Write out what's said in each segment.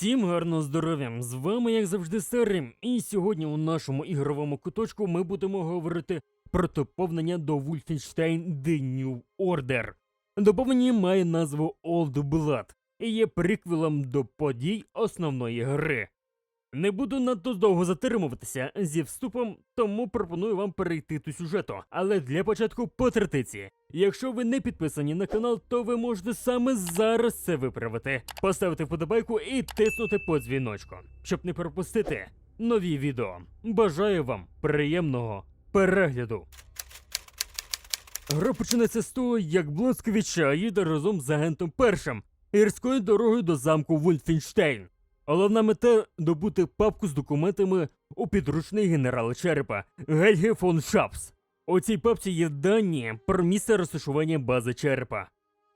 Всім гарного здоров'я! З вами, як завжди, Серим. І сьогодні у нашому ігровому куточку ми будемо говорити про доповнення до Wolfenstein The New Order. Доповнення має назву Old Blood і є приквелом до подій основної гри. Не буду надто довго затримуватися зі вступом, тому пропоную вам перейти до сюжету. Але для початку по традиції. Якщо ви не підписані на канал, то ви можете саме зараз це виправити. Поставити вподобайку і тиснути по дзвіночку, щоб не пропустити нові відео. Бажаю вам приємного перегляду. Гра починається з того, як Блонсквіча їде разом з агентом першим гірською дорогою до замку Вольфенштейн. Головна мета добути папку з документами у підручний генерала Черепа Гельге фон Шапс. У цій папці є дані про місце розташування бази черепа.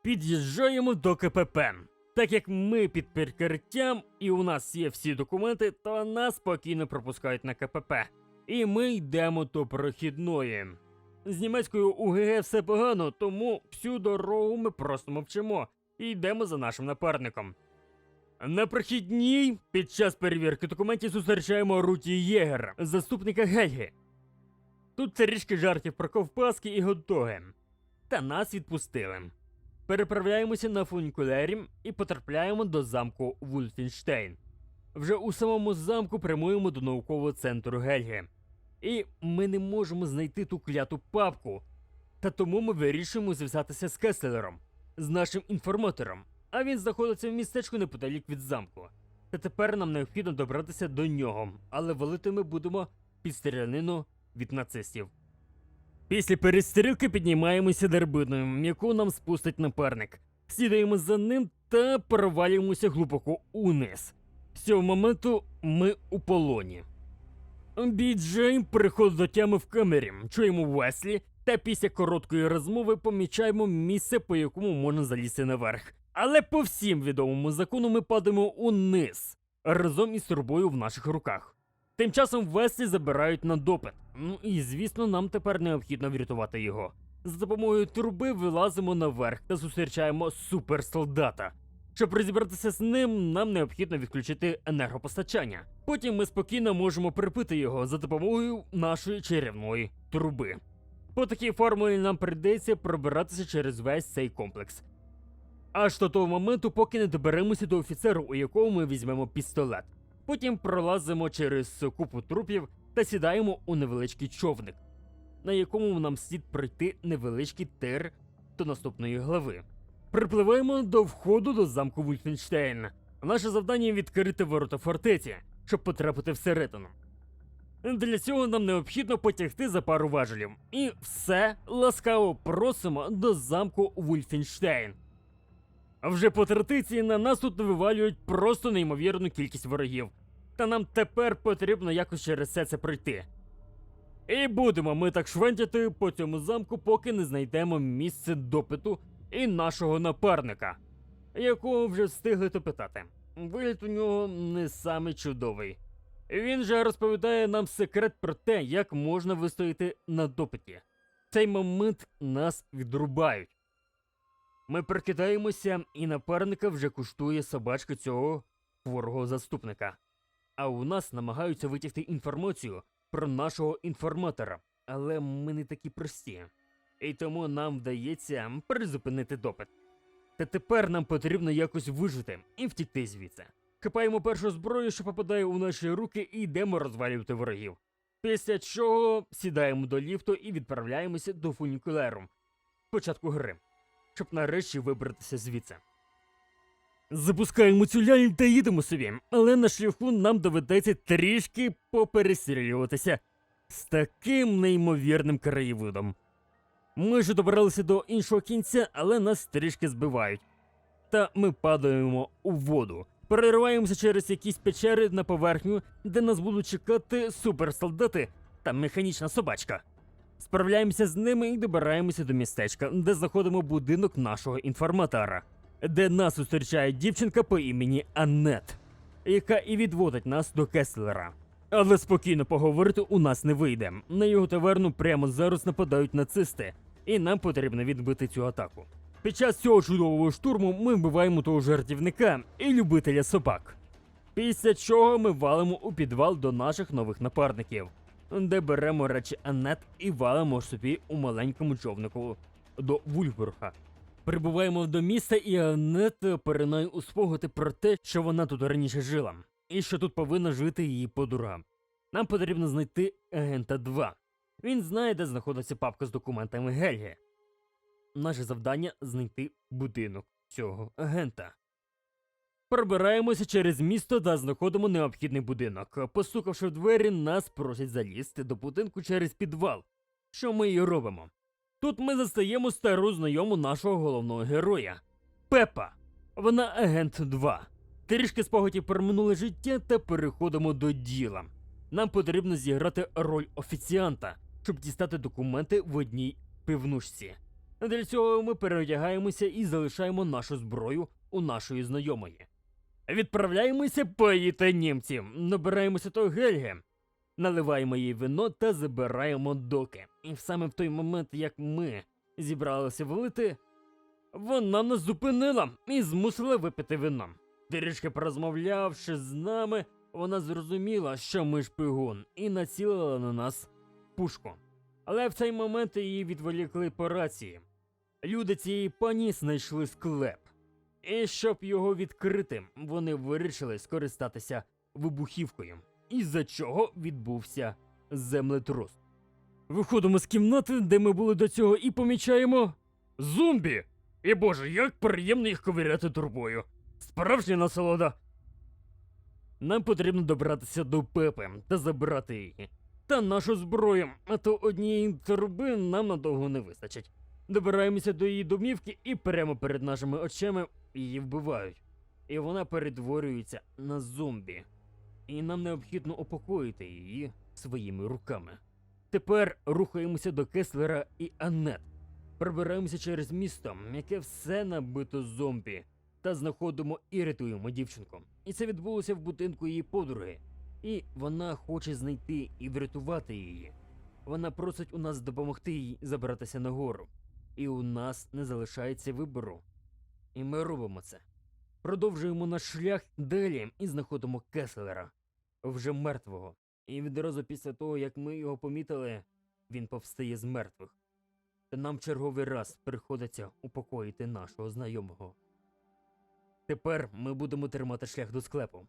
Під'їжджаємо до КПП. Так як ми під прикриттям і у нас є всі документи, то нас спокійно пропускають на КПП. І ми йдемо до прохідної. З німецькою УГГ все погано, тому всю дорогу ми просто мовчимо і йдемо за нашим напарником. На прохідній під час перевірки документів зустрічаємо Руті Єгер, заступника Гельги. Тут трішки жартів про ковпаски і готоги. Та нас відпустили. Переправляємося на фунікулері і потрапляємо до замку Вульфенштейн. Вже у самому замку прямуємо до наукового центру Гельги. І ми не можемо знайти ту кляту папку. Та тому ми вирішуємо зв'язатися з Кеслером, з нашим інформатором. А він знаходиться в містечку неподалік від замку. Та тепер нам необхідно добратися до нього, але валити ми будемо під стрілянину від нацистів. Після перестрілки піднімаємося дербиною, яку нам спустить напарник. Слідуємо за ним та провалюємося глибоко униз. З цього моменту ми у полоні. Біджей приходить до тями в камері, чуємо Веслі, та після короткої розмови помічаємо місце, по якому можна залізти наверх. Але по всім відомому закону ми падаємо униз разом із трубою в наших руках. Тим часом Веслі забирають на допит. Ну і звісно, нам тепер необхідно врятувати його. За допомогою труби вилазимо наверх та зустрічаємо суперсолдата. Щоб розібратися з ним, нам необхідно відключити енергопостачання. Потім ми спокійно можемо припити його за допомогою нашої чарівної труби. По такій формулі нам прийдеться пробиратися через весь цей комплекс. Аж до того моменту, поки не доберемося до офіцеру, у якого ми візьмемо пістолет. Потім пролазимо через купу трупів та сідаємо у невеличкий човник, на якому нам слід пройти невеличкий тир до наступної глави. Припливаємо до входу до замку Вульфенштейн. Наше завдання відкрити ворота фортеці, щоб потрапити всередину. Для цього нам необхідно потягти за пару важелів. І все ласкаво просимо до замку Вульфенштейн. А вже по традиції на нас тут вивалюють просто неймовірну кількість ворогів. Та нам тепер потрібно якось через все це пройти. І будемо ми так швентяти по цьому замку, поки не знайдемо місце допиту і нашого напарника, якого вже встигли допитати. Вигляд у нього не самий чудовий. Він же розповідає нам секрет про те, як можна вистояти на допиті. Цей момент нас відрубають. Ми прикидаємося, і напарника вже куштує собачка цього хворого заступника. А у нас намагаються витягти інформацію про нашого інформатора, але ми не такі прості. І тому нам вдається призупинити допит. Та тепер нам потрібно якось вижити і втікти звідси. Хапаємо першу зброю, що попадає у наші руки, і йдемо розвалювати ворогів. Після чого сідаємо до ліфту і відправляємося до фунікулеру. Початку гри, щоб нарешті вибратися звідси. Запускаємо цю ляль та їдемо собі, але на шляху нам доведеться трішки поперестрілюватися з таким неймовірним краєвидом. Ми ж добралися до іншого кінця, але нас трішки збивають. Та ми падаємо у воду. Перериваємося через якісь печери на поверхню, де нас будуть чекати суперсолдати та механічна собачка. Справляємося з ними і добираємося до містечка, де знаходимо будинок нашого інформатора, де нас зустрічає дівчинка по імені Аннет, яка і відводить нас до Кеслера. Але спокійно поговорити у нас не вийде. На його таверну прямо зараз нападають нацисти, і нам потрібно відбити цю атаку. Під час цього чудового штурму ми вбиваємо того жартівника і любителя собак. Після чого ми валимо у підвал до наших нових напарників, де беремо речі Анет і валимо собі у маленькому човнику до Вульфбурга. Прибуваємо до міста, і Анет перенає у спогади про те, що вона тут раніше жила, і що тут повинна жити її подруга. Нам потрібно знайти агента 2. Він знає, де знаходиться папка з документами Гельги. Наше завдання знайти будинок цього агента. Пробираємося через місто та знаходимо необхідний будинок. Постукавши в двері, нас просять залізти до будинку через підвал. Що ми і робимо? Тут ми застаємо стару знайому нашого головного героя Пепа. Вона агент 2. Трішки спогадів про минуле життя та переходимо до діла. Нам потрібно зіграти роль офіціанта, щоб дістати документи в одній пивнушці. Для цього ми переодягаємося і залишаємо нашу зброю у нашої знайомої. Відправляємося поїти німців, набираємося до Гельги, наливаємо їй вино та забираємо доки. І саме в той момент, як ми зібралися валити, вона нас зупинила і змусила випити вино. Трішки порозмовлявши з нами, вона зрозуміла, що ми шпигун, і націлила на нас пушку. Але в цей момент її відволікли по рації. Люди цієї пані знайшли склеп. І щоб його відкрити, вони вирішили скористатися вибухівкою, із-за чого відбувся землетрус. Виходимо з кімнати, де ми були до цього, і помічаємо зомбі! І боже, як приємно їх ковиряти турбою. Справжня насолода. Нам потрібно добратися до Пепи та забрати її. Та нашу зброю, а то однієї труби нам надовго не вистачить. Добираємося до її домівки і прямо перед нашими очами її вбивають. І вона перетворюється на зомбі. І нам необхідно упокоїти її своїми руками. Тепер рухаємося до Кеслера і Аннет. Пробираємося через місто, яке все набито зомбі, та знаходимо і рятуємо дівчинку. І це відбулося в будинку її подруги. І вона хоче знайти і врятувати її. Вона просить у нас допомогти їй забратися нагору. І у нас не залишається вибору. І ми робимо це. Продовжуємо наш шлях далі і знаходимо Кеслера, вже мертвого. І відразу після того, як ми його помітили, він повстає з мертвих. Та нам черговий раз приходиться упокоїти нашого знайомого. Тепер ми будемо тримати шлях до склепу,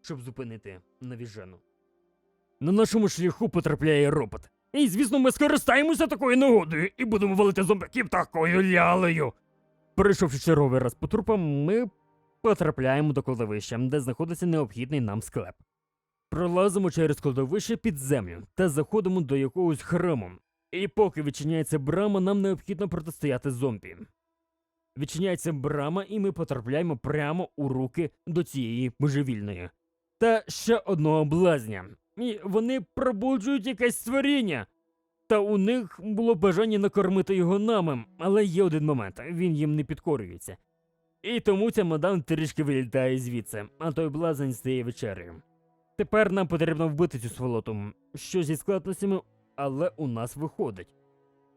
щоб зупинити навіжену. На нашому шляху потрапляє робот. І, звісно, ми скористаємося такою нагодою і будемо валити зомбаків такою лялею. Перейшовши черговий раз по трупам, ми потрапляємо до кладовища, де знаходиться необхідний нам склеп. Пролазимо через кладовище під землю та заходимо до якогось храму. І поки відчиняється брама, нам необхідно протистояти зомбі. Відчиняється брама, і ми потрапляємо прямо у руки до цієї божевільної. Та ще одного блазня. І вони пробуджують якесь створіння. Та у них було бажання накормити його нами, але є один момент, він їм не підкорюється. І тому ця мадам трішки вилітає звідси, а той блазень стає вечерею. Тепер нам потрібно вбити цю сволоту, що зі складностями, але у нас виходить.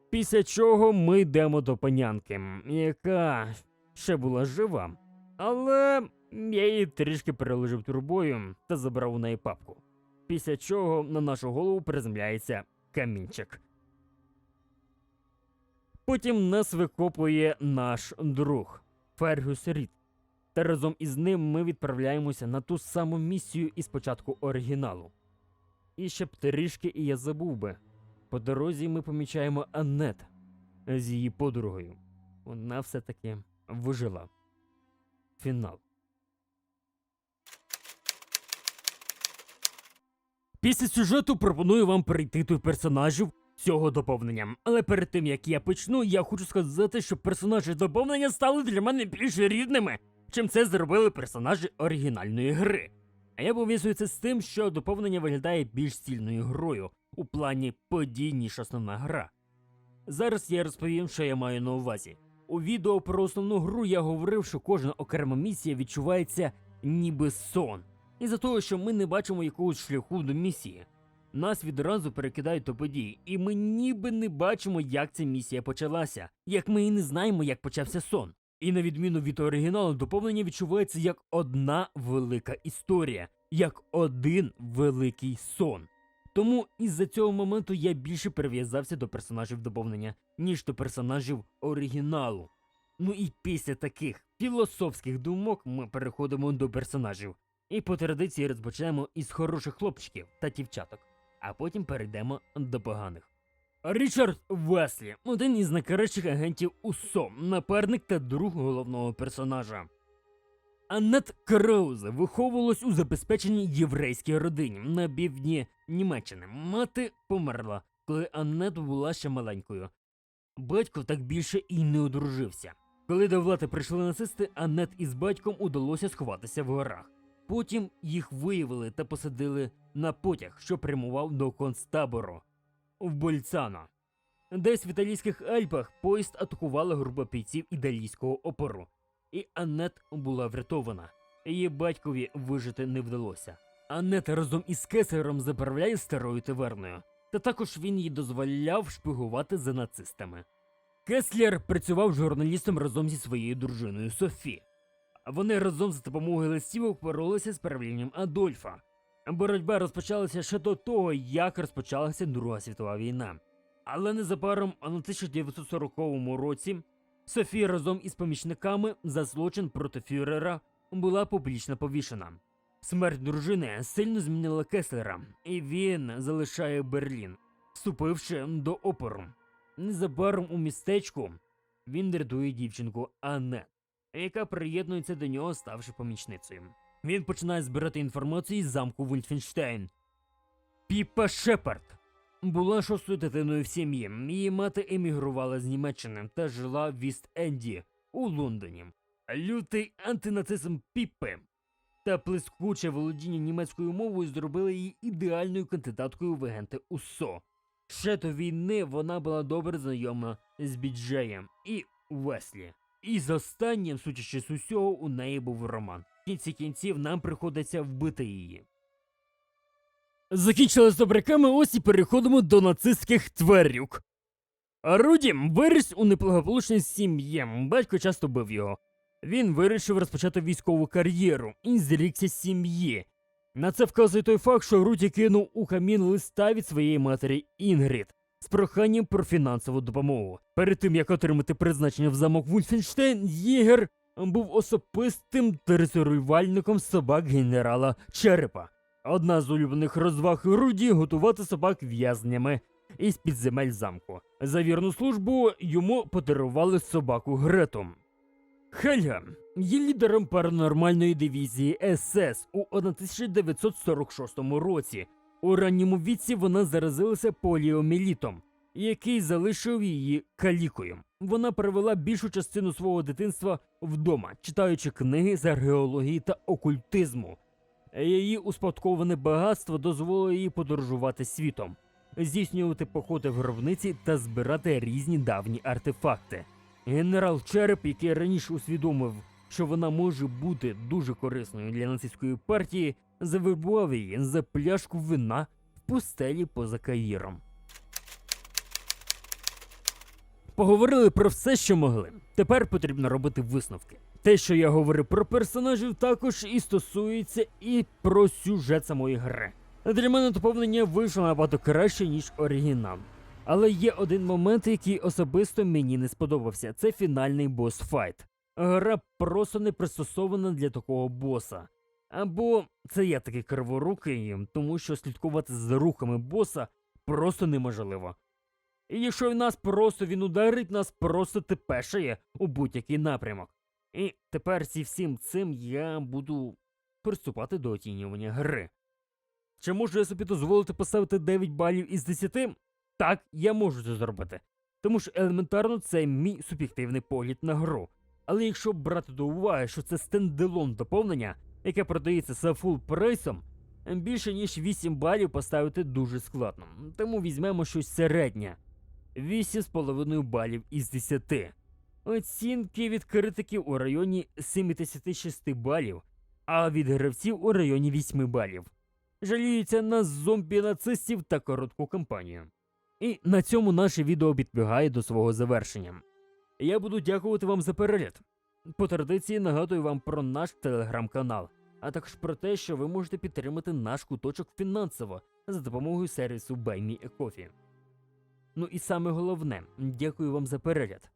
Після чого ми йдемо до панянки, яка ще була жива. Але я її трішки переложив турбою та забрав у неї папку. Після чого на нашу голову приземляється камінчик. Потім нас викопує наш друг Фергюс Рід. Та разом із ним ми відправляємося на ту саму місію із початку оригіналу. І ще б трішки і я забув би. По дорозі ми помічаємо Аннет з її подругою. Вона все-таки вижила. Фінал. Після сюжету пропоную вам перейти до персонажів цього доповнення. Але перед тим як я почну, я хочу сказати, що персонажі доповнення стали для мене більш рідними, чим це зробили персонажі оригінальної гри. А я пов'язую це з тим, що доповнення виглядає більш стільною грою у плані подій, ніж основна гра. Зараз я розповім, що я маю на увазі. У відео про основну гру я говорив, що кожна окрема місія відчувається ніби сон. Із-за того, що ми не бачимо якогось шляху до місії. Нас відразу перекидають до подій, і ми ніби не бачимо, як ця місія почалася, як ми і не знаємо, як почався сон. І на відміну від оригіналу, доповнення відчувається як одна велика історія, як один великий сон. Тому із-за цього моменту я більше прив'язався до персонажів доповнення, ніж до персонажів оригіналу. Ну і після таких філософських думок ми переходимо до персонажів. І по традиції розпочнемо із хороших хлопчиків та дівчаток, а потім перейдемо до поганих. Річард Веслі, один із найкращих агентів УСО, напарник та друг головного персонажа. Аннет Кроузе виховувалась у забезпеченій єврейській родині на півдні Німеччини. Мати померла, коли Аннет була ще маленькою. Батько так більше і не одружився. Коли до влади прийшли нацисти, Аннет із батьком удалося сховатися в горах. Потім їх виявили та посадили на потяг, що прямував до концтабору в Больцано. Десь в італійських Альпах поїзд атакувала група бійців італійського опору, і Аннет була врятована. Її батькові вижити не вдалося. Аннет разом із кесарем заправляє старою таверною, та також він їй дозволяв шпигувати за нацистами. Кеслер працював журналістом разом зі своєю дружиною Софі. Вони разом за допомогою листівок боролися з правлінням Адольфа. Боротьба розпочалася ще до того, як розпочалася Друга світова війна. Але незабаром на 1940 році Софія разом із помічниками за злочин проти фюрера була публічно повішена. Смерть дружини сильно змінила Кеслера, і він залишає Берлін, вступивши до опору. Незабаром у містечку він рятує дівчинку Аннет, яка приєднується до нього, ставши помічницею. Він починає збирати інформацію із замку Вольфенштейн. Піпа Шепард була шостою дитиною в сім'ї. Її мати емігрувала з Німеччини та жила в Іст-Енді у Лондоні. Лютий антинацизм Піппи та блискуче володіння німецькою мовою зробили її ідеальною кандидаткою в агенти УСО. Ще до війни вона була добре знайома з Біджеєм і Веслі. І з останнім, судячи з усього, у неї був роман. В кінці кінців нам приходиться вбити її. Закінчили з добряками, ось і переходимо до нацистських тварюк. Руді виріс у неблагополучній сім'ї, батько часто бив його. Він вирішив розпочати військову кар'єру і зрікся сім'ї. На це вказує той факт, що Руді кинув у камін листа від своєї матері Інгрід з проханням про фінансову допомогу. Перед тим як отримати призначення в замок Вульфенштейн, Єгер був особистим дресирувальником собак генерала Черепа. Одна з улюблених розваг Руді готувати собак в'язнями із підземель замку. За вірну службу йому подарували собаку Грету. Хельга є лідером паранормальної дивізії СС у 1946 році. У ранньому віці вона заразилася поліомілітом, який залишив її калікою. Вона провела більшу частину свого дитинства вдома, читаючи книги з археології та окультизму. Її успадковане багатство дозволило їй подорожувати світом, здійснювати походи в гробниці та збирати різні давні артефакти. Генерал Череп, який раніше усвідомив, що вона може бути дуже корисною для нацистської партії, завербував її за пляшку вина в пустелі поза Каїром. Поговорили про все, що могли. Тепер потрібно робити висновки. Те, що я говорив про персонажів, також і стосується і про сюжет самої гри. Для мене доповнення вийшло набагато краще, ніж оригінал. Але є один момент, який особисто мені не сподобався: це фінальний бос-файт. Гра просто не пристосована для такого боса. Або це я такий криворукий, тому що слідкувати за рухами боса просто неможливо. І якщо нас просто він ударить, нас просто тепешає у будь-який напрямок. І тепер зі всім цим я буду приступати до оцінювання гри. Чи можу я собі дозволити поставити 9 балів із 10? Так, я можу це зробити. Тому що елементарно це мій суб'єктивний погляд на гру. Але якщо брати до уваги, що це стенделон доповнення, яке продається за фул прайсом, більше ніж 8 балів поставити дуже складно. Тому візьмемо щось середнє. 8,5 балів із 10. Оцінки від критиків у районі 76 балів, а від гравців у районі 8 балів. Жаліються на зомбі-нацистів та коротку кампанію. І на цьому наше відео підбігає до свого завершення. Я буду дякувати вам за перегляд. По традиції нагадую вам про наш телеграм-канал, а також про те, що ви можете підтримати наш куточок фінансово за допомогою сервісу BuyMeACoffee. Ну і саме головне, дякую вам за перегляд.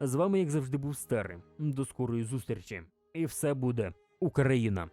З вами, як завжди, був Старий. До скорої зустрічі. І все буде Україна!